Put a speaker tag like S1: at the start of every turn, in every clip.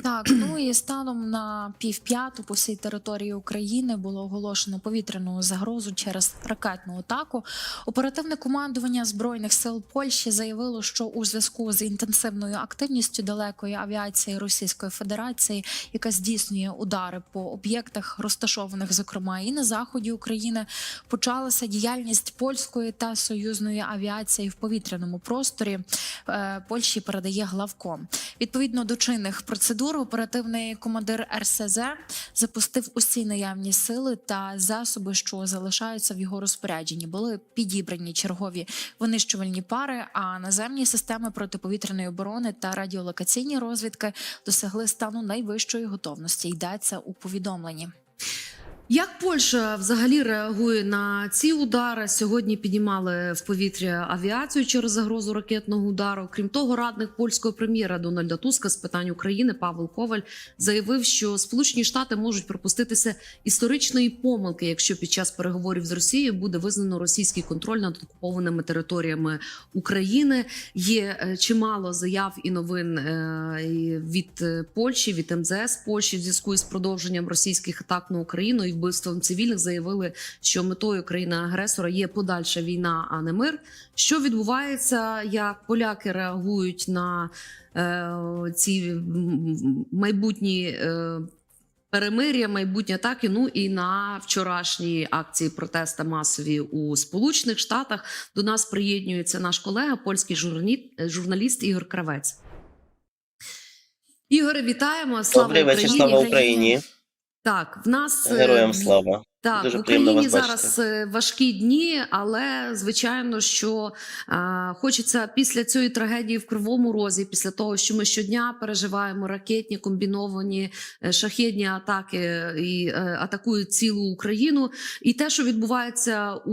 S1: Так, ну і станом на півп'яту по всій території України було оголошено повітряну загрозу через ракетну атаку. Оперативне командування збройних сил Польщі заявило, що у зв'язку з інтенсивною активністю далекої авіації Російської Федерації, яка здійснює удари по об'єктах, розташованих зокрема і на заході України, почалася діяльність польської та союзної авіації в повітряному просторі. Е, Польщі передає главком. Відповідно до чинних процедур, оперативний командир РСЗ запустив усі наявні сили та засоби, що залишаються в його розпорядженні. Були підібрані чергові винищувальні пари. А наземні системи протиповітряної оборони та радіолокаційні розвідки досягли стану найвищої готовності. Йдеться у повідомленні.
S2: Як Польща взагалі реагує на ці удари? Сьогодні піднімали в повітря авіацію через загрозу ракетного удару. Крім того, радник польського прем'єра Дональда Туска з питань України Павел Коваль заявив, що Сполучені Штати можуть припуститися історичної помилки, якщо під час переговорів з Росією буде визнано російський контроль над окупованими територіями України. Є е, чимало заяв і новин е, від е, Польщі, від МЗС Польщі в зв'язку із продовженням російських атак на Україну і вбивством цивільних заявили, що метою країни-агресора є подальша війна, а не мир. Що відбувається, як поляки реагують на е, ці майбутні е, перемир'я, майбутні атаки? Ну і на вчорашні акції протесту масові у Сполучених Штатах до нас приєднюється наш колега, польський журналіст, журналіст Ігор Кравець. Ігоре, вітаємо! Слава
S3: Добрий вечір,
S2: Україні!
S3: слава Україні,
S2: Так, в нас е,
S3: героям слава.
S2: так,
S3: Дуже
S2: в Україні зараз е, важкі дні, але звичайно, що е, хочеться після цієї трагедії в Кривому Розі, після того, що ми щодня переживаємо ракетні комбіновані е, шахедні атаки і е, атакують цілу Україну, і те, що відбувається у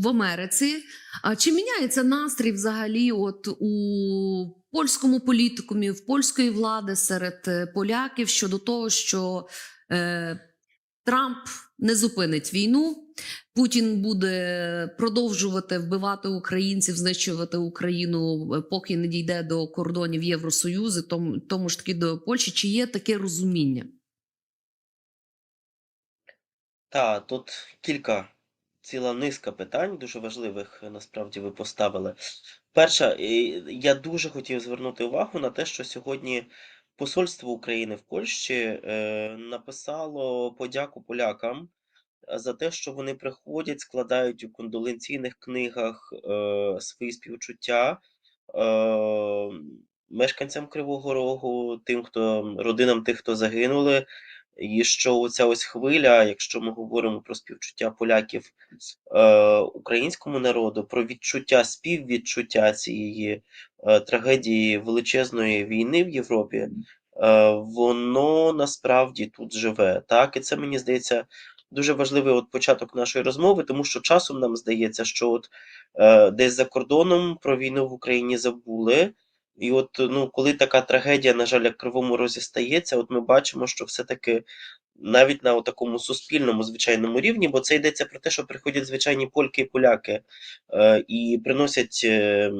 S2: в Америці. А чи міняється настрій взагалі? От у польському політикумі, в польської влади серед поляків щодо того, що Трамп не зупинить війну. Путін буде продовжувати вбивати українців, знищувати Україну, е, поки не дійде до кордонів Євросоюзу, тому, тому ж таки до Польщі. Чи є таке розуміння?
S3: Та тут кілька ціла низка питань, дуже важливих е, насправді ви поставили. Перше, е, я дуже хотів звернути увагу на те, що сьогодні посольство України в Польщі е, написало подяку полякам е, за те, що вони приходять, складають у кондоленційних книгах е, свої співчуття мешканцям Кривого Рогу, тим, хто родинам тих, хто загинули. І що оця ось хвиля, якщо ми говоримо про співчуття поляків е, українському народу, про відчуття співвідчуття цієї е, трагедії величезної війни в Європі, е, воно насправді тут живе. Так, і це мені здається дуже важливий от початок нашої розмови, тому що часом нам здається, що от е, десь за кордоном про війну в Україні забули. І от ну, коли така трагедія, на жаль, як Кривому Розі стається, от ми бачимо, що все-таки навіть на такому суспільному звичайному рівні, бо це йдеться про те, що приходять звичайні польки і поляки е, і приносять е,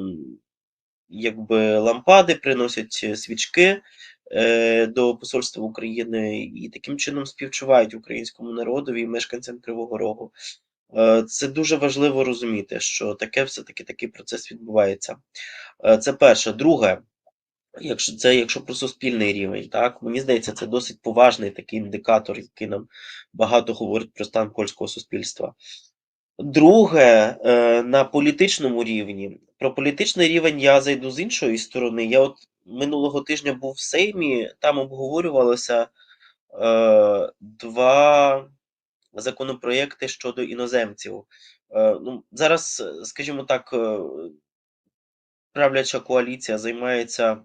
S3: якби лампади, приносять е, свічки е, до посольства України і таким чином співчувають українському народові і мешканцям Кривого Рогу. Е, Це дуже важливо розуміти, що таке все-таки такий процес відбувається. Е, Це перше. Друге, якщо це якщо про суспільний рівень, так мені здається, це досить поважний такий індикатор, який нам багато говорить про стан польського суспільства. Друге, е, на політичному рівні. Про політичний рівень я зайду з іншої сторони. Я от минулого тижня був в Сеймі, там обговорювалося е, два законопроєкти щодо іноземців. Е, ну, зараз, е, скажімо так, е, правляча коаліція займається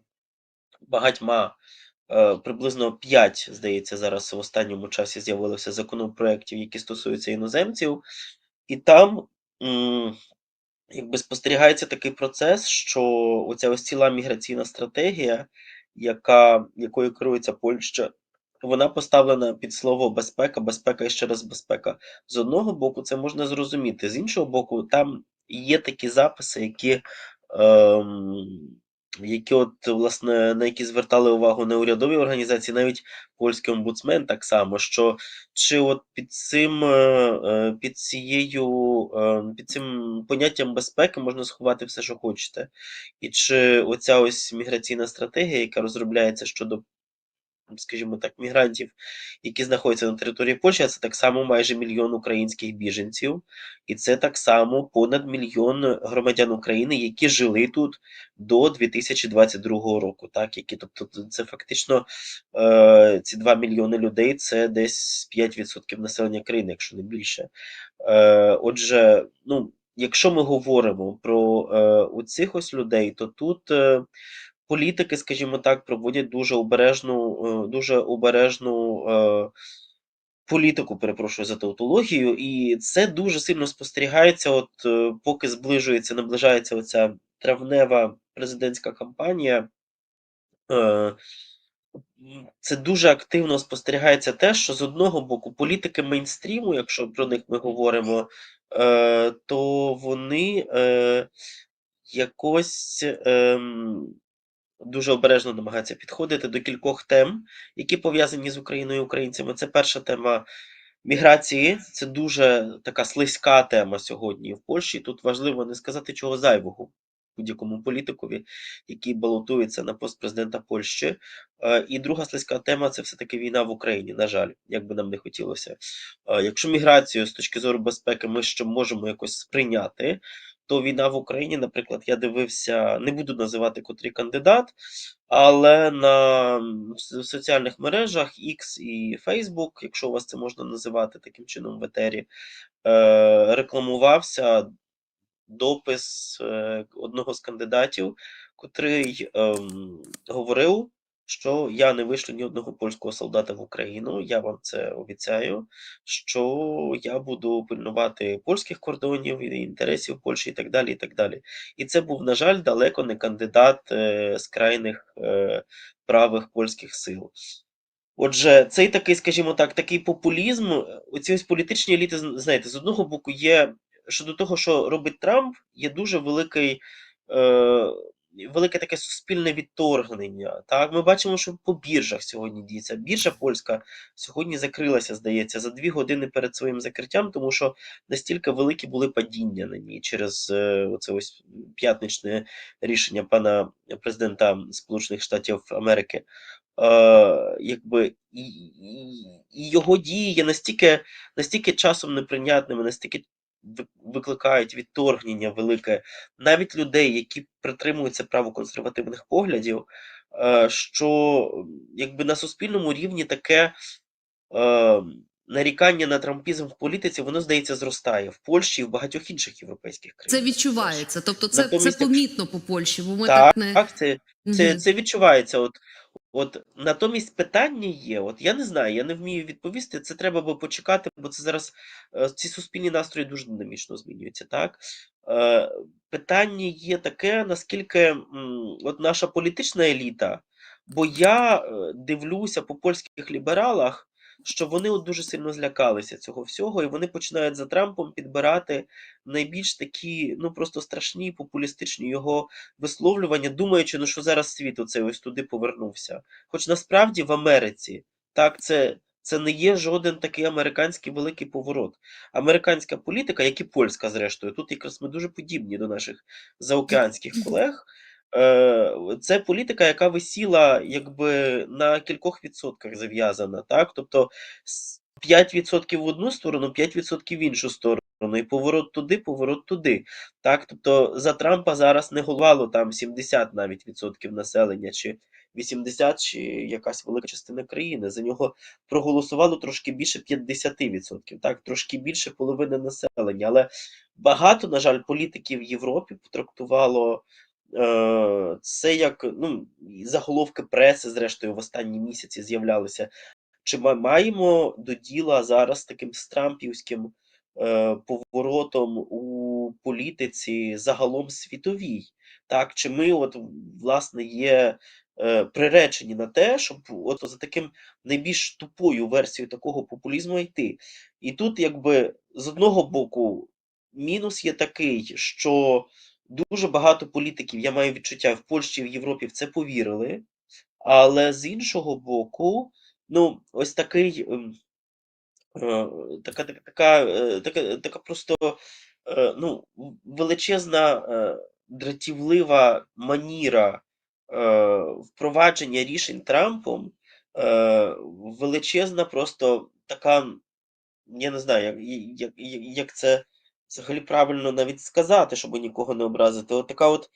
S3: багатьма, приблизно 5, здається, зараз в останньому часі з'явилося законопроєктів, які стосуються іноземців, і там якби спостерігається такий процес, що оця ось ціла міграційна стратегія, яка, якою керується Польща, вона поставлена під слово безпека, безпека і ще раз безпека. З одного боку, це можна зрозуміти, з іншого боку, там є такі записи, які ем, які от, власне, на які звертали увагу неурядові організації, навіть польський омбудсмен так само, що чи от під цим, е, е, під цією, е, під цим поняттям безпеки можна сховати все, що хочете. І чи оця ось міграційна стратегія, яка розробляється щодо, скажімо так, мігрантів, які знаходяться на території Польщі, це так само майже мільйон українських біженців, і це так само понад мільйон громадян України, які жили тут до 2022 року. Так, які, тобто, це фактично е, ці 2 мільйони людей це десь 5% населення країни, якщо не більше. Е, отже, ну, якщо ми говоримо про е, оцих ось людей, то тут е, політики, скажімо так, проводять дуже обережну, е, дуже обережну е, політику, перепрошую за тавтологію, і це дуже сильно спостерігається, от е, поки зближується, наближається оця травнева президентська кампанія. Це дуже активно спостерігається те, що з одного боку політики мейнстріму, якщо про них ми говоримо, то вони якось ем, дуже обережно намагаються підходити до кількох тем, які пов'язані з Україною і українцями. Це перша тема міграції. Це дуже така слизька тема сьогодні в Польщі. Тут важливо не сказати чого зайвого будь-якому політикові, який балотується на пост президента Польщі. Е, І друга слизька тема це все-таки війна в Україні. На жаль, як би нам не хотілося. Е, Якщо міграцію з точки зору безпеки ми ще можемо якось сприйняти, то війна в Україні, наприклад, я дивився, не буду називати котрий кандидат, але на соціальних мережах X і Facebook, якщо у вас це можна називати таким чином в етері, е, рекламувався допис е, одного з кандидатів, котрий ем, говорив, що я не вишлю ні одного польського солдата в Україну. Я вам це обіцяю, що я буду пильнувати польських кордонів інтересів Польщі і так далі. І так далі. І це був, на жаль, далеко не кандидат е, з крайних е, правих польських сил. Отже, цей такий, скажімо так, такий популізм, е, оці ось політичні еліти, знаєте, з одного боку є щодо того, що робить Трамп, є дуже великий, велике таке суспільне відторгнення. Так, ми бачимо, що по біржах сьогодні діється. Біржа польська сьогодні закрилася, здається, за дві години перед своїм закриттям, тому що настільки великі були падіння на ній через е, оце ось п'ятничне рішення пана президента Сполучених Штатів Америки е, якби і, і, і його дії є настільки, настільки часом неприйнятними, настільки викликають відторгнення велике. Навіть людей, які притримуються правоконсервативних поглядів, е, що якби на суспільному рівні таке е, нарікання на трампізм в політиці, воно здається зростає в Польщі і в багатьох інших європейських
S2: Це відчувається. Тобто, це, це
S3: Натомість,
S2: помітно по Польщі, бо ми
S3: так,
S2: так не
S3: так, це, це, це відчувається. От, от натомість питання є. От я не знаю, я не вмію відповісти. Це треба би почекати, бо це зараз е, ці суспільні настрої дуже динамічно змінюються. Так е, питання є таке, наскільки м, от наша політична еліта, бо я е, дивлюся по польських лібералах. Що вони от дуже сильно злякалися цього всього, і вони починають за Трампом підбирати найбільш такі, ну просто страшні популістичні його висловлювання, думаючи, ну що зараз світ оцей ось туди повернувся. Хоч насправді в Америці так це, це не є жоден такий американський великий поворот. Американська політика, як і польська, зрештою, тут якраз ми дуже подібні до наших заокеанських колег. Е, Це політика, яка висіла якби на кількох відсотках зав'язана, так? Тобто 5% в одну сторону, 5% в іншу сторону. І поворот туди, поворот туди. Так, тобто за Трампа зараз не голосувало там 70 навіть відсотків населення, чи 80, чи якась велика частина країни. За нього проголосувало трошки більше 50%, так, трошки більше половини населення. Але багато, на жаль, політиків в Європі потрактувало це як ну, заголовки преси, зрештою, в останні місяці з'являлися. Чи ми маємо до діла зараз таким стрампівським е, поворотом у політиці загалом світовій? Так, чи ми, от, власне, є е, приречені на те, щоб от за таким найбільш тупою версією такого популізму йти? І тут, якби, з одного боку, мінус є такий, що дуже багато політиків, я маю відчуття, в Польщі, в Європі в це повірили. Але з іншого боку, ну, ось такий, ем, е, така, така, така, е, така, така просто е, ну, величезна дратівлива маніра впровадження рішень Трампом, величезна просто така, я не знаю, як, як, як це взагалі правильно навіть сказати, щоб нікого не образити. От така от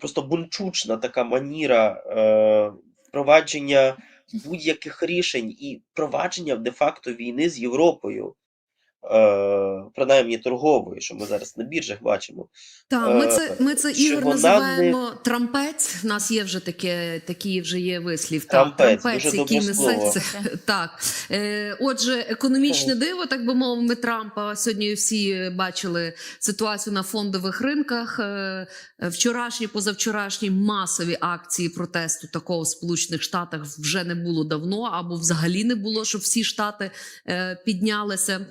S3: просто бунчучна така маніра е, впровадження будь-яких рішень і впровадження де-факто війни з Європою. Е, принаймні торгової, що ми зараз на біржах бачимо.
S2: Так, ми
S3: Е,
S2: це, ми це Ігор називаємо трампець. У нас є вже таке, такий вже є вислів.
S3: Трампець,
S2: так,
S3: дуже
S2: який
S3: добре
S2: несе це. Так. Е, отже, економічне диво, так би мовимо, Трампа. Сьогодні всі бачили ситуацію на фондових ринках. Е, вчорашні, позавчорашні масові акції протесту такого в Сполучених Штатах вже не було давно, або взагалі не було, щоб всі штати е, піднялися.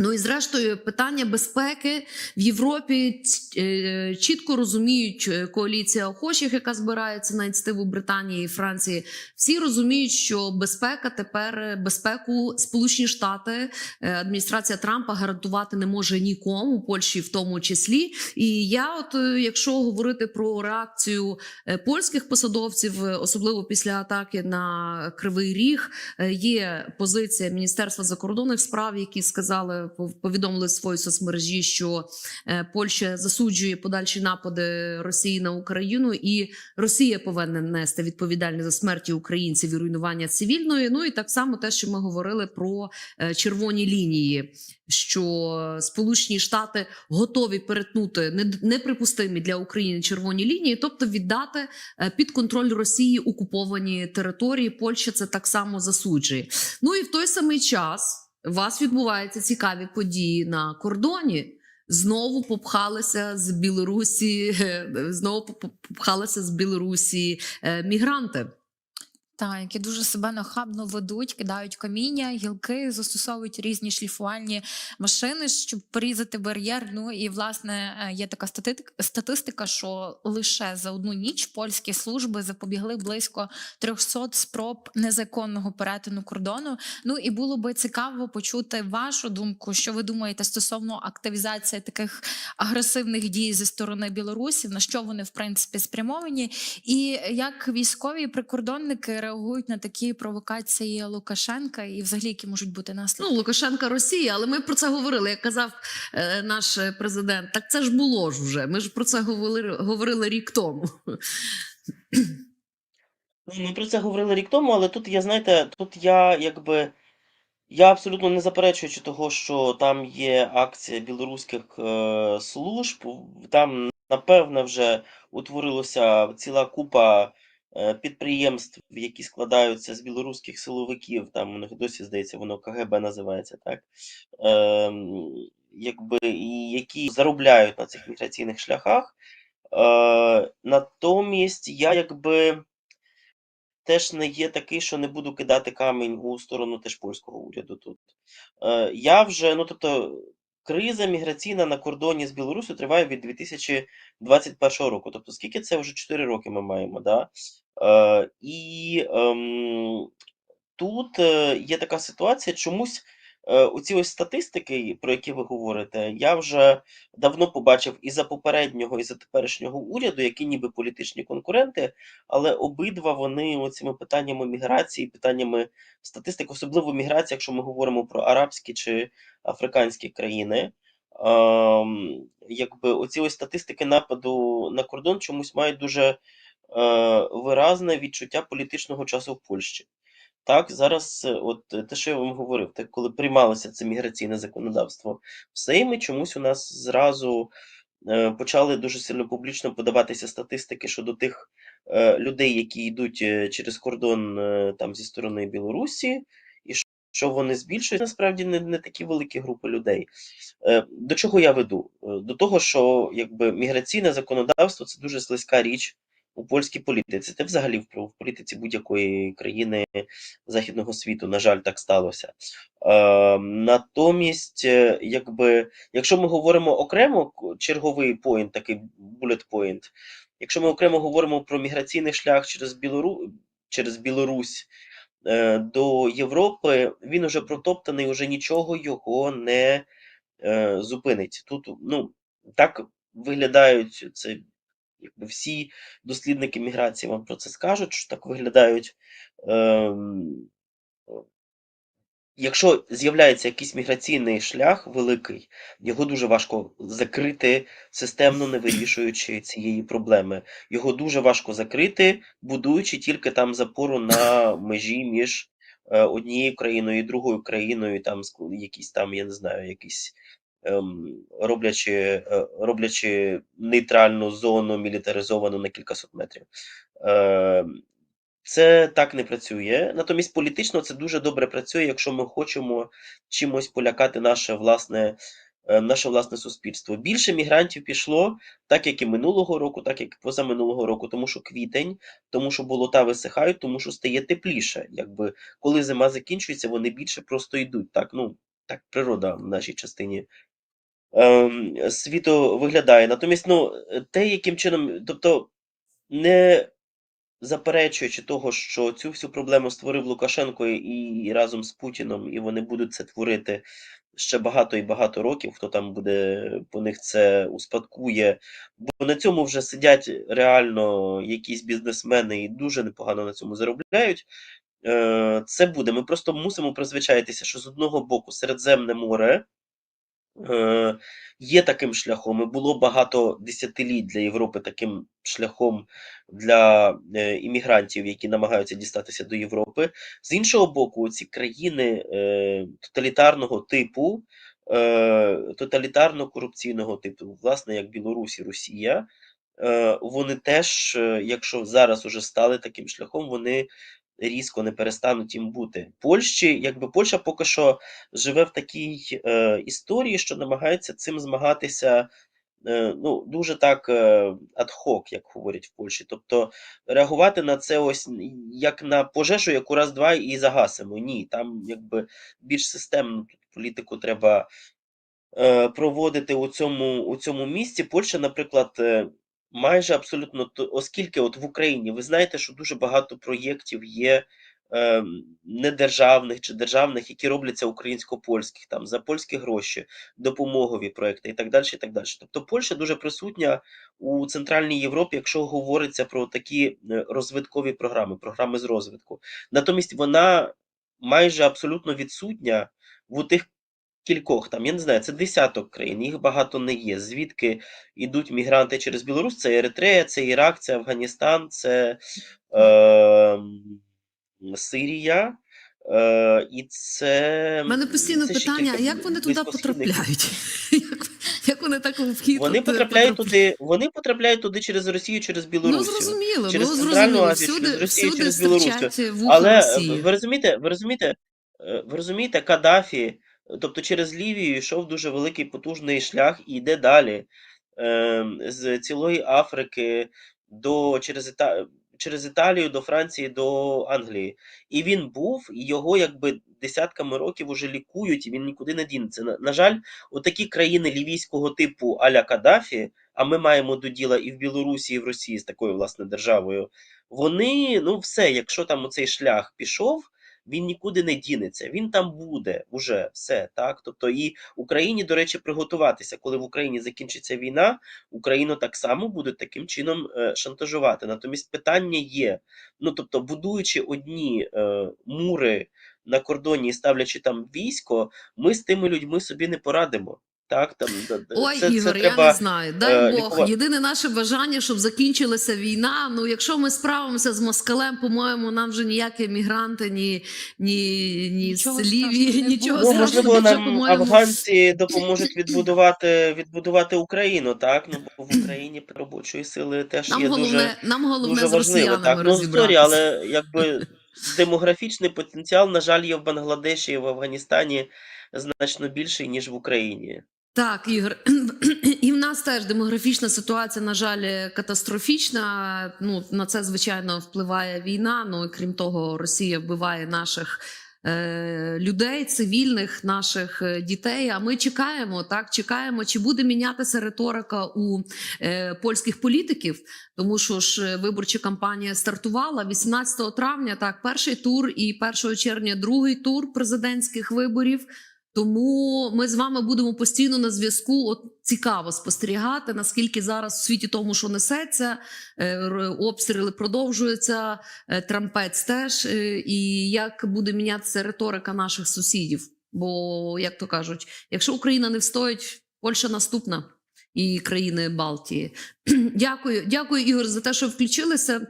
S2: Ну і зрештою, питання безпеки в Європі е, чітко розуміють е, коаліція охочих, яка збирається на ініціативу Британії і Франції. Всі розуміють, що безпека тепер е, безпеку Сполучені Штати адміністрація Трампа гарантувати не може нікому, Польщі в тому числі. І я, от якщо говорити про реакцію польських посадовців, особливо після атаки на Кривий Ріг, Є позиція Міністерства закордонних справ, які сказали, повідомили в своїй соцмережі, що е, Польща засуджує подальші напади Росії на Україну, і Росія повинна нести відповідальність за смерті українців і руйнування цивільної. Ну і так само те, що ми говорили про е, червоні лінії. Що Сполучені Штати готові перетнути неприпустимі для України червоні лінії, тобто віддати е, під контроль Росії окуповані території. Польща це так само засуджує. Ну і в той самий час у вас відбуваються цікаві події на кордоні. Знову попхалися з Білорусі, е, знову поп- попхалися з Білорусі е, мігранти.
S1: Та, які дуже себе нахабно ведуть, кидають каміння, гілки, застосовують різні шліфувальні машини, щоб порізати бар'єр. Ну і власне е, є така статистика, що лише за одну ніч польські служби запобігли близько 300 спроб незаконного перетину кордону. Ну і було би цікаво почути вашу думку, що ви думаєте стосовно активізації таких агресивних дій зі сторони білорусів, на що вони в принципі спрямовані, і як військові прикордонники реагують на такі провокації Лукашенка, і взагалі які можуть бути наслідки?
S2: Ну, Лукашенка Росія, але ми про це говорили. Як казав е, наш е, президент, так це ж було ж вже. Ми ж про це говорили, говорили рік тому.
S3: Ну, Ми про це говорили рік тому, але тут я, знаєте, тут я якби. Я абсолютно не заперечуючи того, що там є акція білоруських е, служб, там, напевне, вже утворилася ціла купа підприємств, які складаються з білоруських силовиків, там у них досі, здається, воно КГБ називається, так? Ем, якби, і які заробляють на цих міграційних шляхах. Е, натомість я якби теж не є такий, що не буду кидати камінь у сторону теж польського уряду тут. Е, я вже, ну тобто, криза міграційна на кордоні з Білорусі триває від 2021 року. Тобто, скільки це вже 4 роки ми маємо, да? Е, і е, тут є така ситуація, чомусь. Е, Оці ось статистики, про які ви говорите, я вже давно побачив і за попереднього, і за теперішнього уряду, які ніби політичні конкуренти, але обидва вони оцими питаннями міграції, питаннями статистик, особливо міграції, якщо ми говоримо про арабські чи африканські країни. Ем, якби оці ось статистики нападу на кордон чомусь мають дуже е, виразне відчуття політичного часу в Польщі. Так, зараз, е, от е, те, що я вам говорив, так, коли приймалося це міграційне законодавство в Сеймі, чомусь у нас зразу е, почали дуже сильно публічно подаватися статистики щодо тих людей, які йдуть через кордон там зі сторони Білорусі, і що- вони збільшують, насправді не, не такі великі групи людей. До чого я веду? До того, що якби міграційне законодавство це дуже слизька річ у польській політиці. Це взагалі в політиці будь-якої країни західного світу, на жаль, так сталося. Е, натомість, якби, якщо ми говоримо окремо, черговий поінт, такий bullet point, якщо ми окремо говоримо про міграційний шлях через Білору, через Білорусь е, до Європи, він уже протоптаний, уже нічого його не е, зупинить. Тут, ну, так виглядають це, якби всі дослідники міграції вам про це скажуть, що так виглядають. ем, Якщо з'являється якийсь міграційний шлях великий, його дуже важко закрити, системно не вирішуючи цієї проблеми. Його дуже важко закрити, будуючи тільки там запору на межі між е, однією країною і другою країною, там якісь там, я не знаю, якісь роблячи, е, роблячи нейтральну зону мілітаризовану на кількасот метрів. Ем, це так не працює. Натомість політично це дуже добре працює, якщо ми хочемо чимось полякати наше власне, е, наше власне суспільство. Більше мігрантів пішло, так як і минулого року, так як і позаминулого року, тому що квітень, тому що болота висихають, тому що стає тепліше. Якби коли зима закінчується, вони більше просто йдуть. Так, ну так природа в нашій частині ем, світу виглядає. Натомість, ну, те, яким чином, тобто, не заперечуючи того, що цю всю проблему створив Лукашенко і разом з Путіном, і вони будуть це творити ще багато і багато років, хто там буде по них це успадкує, бо на цьому вже сидять реально якісь бізнесмени і дуже непогано на цьому заробляють. Е, Це буде. Ми просто мусимо призвичаїтися, що з одного боку Середземне море е, є таким шляхом, і було багато десятиліть для Європи таким шляхом для е, іммігрантів, які намагаються дістатися до Європи. З іншого боку, ці країни е, тоталітарного типу, тоталітарно-корупційного типу, власне, як Білорусь і Росія, вони теж, якщо зараз уже стали таким шляхом, вони різко не перестануть їм бути. Польщі, якби Польща поки що живе в такій е, історії, що намагається цим змагатися. е, Ну, дуже так е, ad-hoc, як говорять в Польщі. Тобто реагувати на це ось як на пожежу, яку раз-два і загасимо. Ні, там якби більш системну політику треба е, проводити у цьому, у цьому місці. Польща, наприклад, е, майже абсолютно оскільки от в Україні ви знаєте, що дуже багато проєктів є е, недержавних чи державних, які робляться українсько-польських, там за польські гроші, допомогові проекти і так далі. І так далі. Тобто Польща дуже присутня у Центральній Європі, якщо говориться про такі е, розвиткові програми, програми з розвитку. Натомість вона майже абсолютно відсутня в тих кількох там, я не знаю, це десяток країн, їх багато не є. Звідки йдуть мігранти через Білорусь? Це Еритрея, це Ірак, це Афганістан, це е, Сирія. Е, і це
S2: У мене постійно
S3: це
S2: питання:
S3: кілька
S2: як вони туди потрапляють? Як, як вони так вхід
S3: Вони потрапляють туди, вони потрапляють туди через Росію, через
S2: Ну зрозуміло,
S3: через
S2: ну зрозуміло.
S3: Азію, через Росію,
S2: всюди
S3: через Але е,
S2: Росії.
S3: ви розумієте, ви розумієте, е, ви розумієте, Каддафі, тобто через Лівію йшов дуже великий потужний шлях і йде далі ем, з цілої Африки до через через Італію до Франції до Англії. І він був, і його якби десятками років уже лікують, і він нікуди не дінеться. На, на жаль, отакі країни лівійського типу аля Каддафі, а ми маємо до діла і в Білорусі, і в Росії з такою власне державою. Вони, ну все, якщо там оцей шлях пішов, він нікуди не дінеться. Він там буде уже все так. Тобто, і Україні, до речі, приготуватися, коли в Україні закінчиться війна, Україну так само будуть таким чином е, шантажувати. Натомість питання є: ну тобто, будуючи одні е, мури на кордоні і ставлячи там військо, ми з тими людьми собі не порадимо. Так, там
S2: Ой,
S3: це,
S2: Ігор,
S3: це
S2: я не знаю. Дай
S3: е,
S2: Бог.
S3: лікувати.
S2: Єдине наше бажання, щоб закінчилася війна. Ну, якщо ми справимося з москалем, по-моєму, нам вже ніякі мігранти, ні, ні, ні Лівії, нічого.
S3: Ну, можливо, нам
S2: по-моєму,
S3: афганці допоможуть відбудувати, відбудувати Україну, так? Ну, бо в Україні робочої сили теж
S2: нам
S3: є
S2: головне,
S3: дуже,
S2: нам головне
S3: дуже
S2: з
S3: важливо. Так, ну, сорі, але якби демографічний потенціал, на жаль, є в Бангладеші і в Афганістані значно більший, ніж в Україні.
S2: Так, Ігор, і в нас теж демографічна ситуація, на жаль, катастрофічна. Ну на це звичайно впливає війна. Ну і крім того, Росія вбиває наших е, людей, цивільних наших е, дітей. А ми чекаємо, так чекаємо, чи буде мінятися риторика у е, польських політиків, тому що ж е, виборча кампанія стартувала 18 травня. Так, перший тур і 1 червня другий тур президентських виборів. Тому ми з вами будемо постійно на зв'язку. От цікаво спостерігати, наскільки зараз у світі тому, що несеться, е, обстріли продовжуються, е, трампець теж, е, і як буде мінятися риторика наших сусідів. Бо, як то кажуть, якщо Україна не встоїть, Польща наступна і країни Балтії. Дякую, дякую, Ігор, за те, що включилися.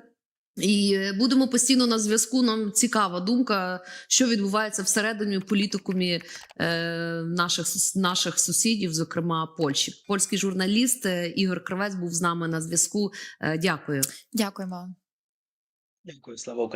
S2: І е, будемо постійно на зв'язку. Нам цікава думка, що відбувається всередині політикумі е, наших наших сусідів, зокрема Польщі. Польський журналіст е, Ігор Кривець був з нами на зв'язку. Е, дякую.
S1: Дякуємо.
S3: Дякую, слава Україні.